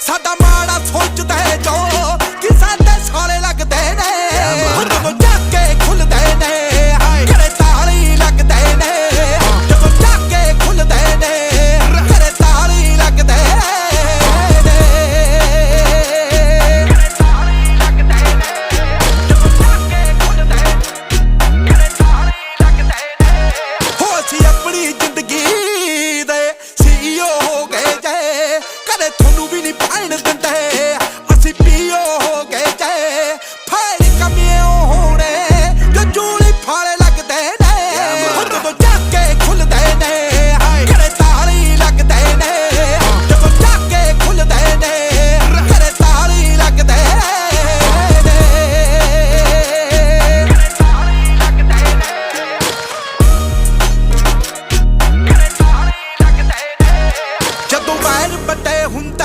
ਸਾਡਾ ਮਾੜਾ ਸੋਚ तो बाहर बटे हुंत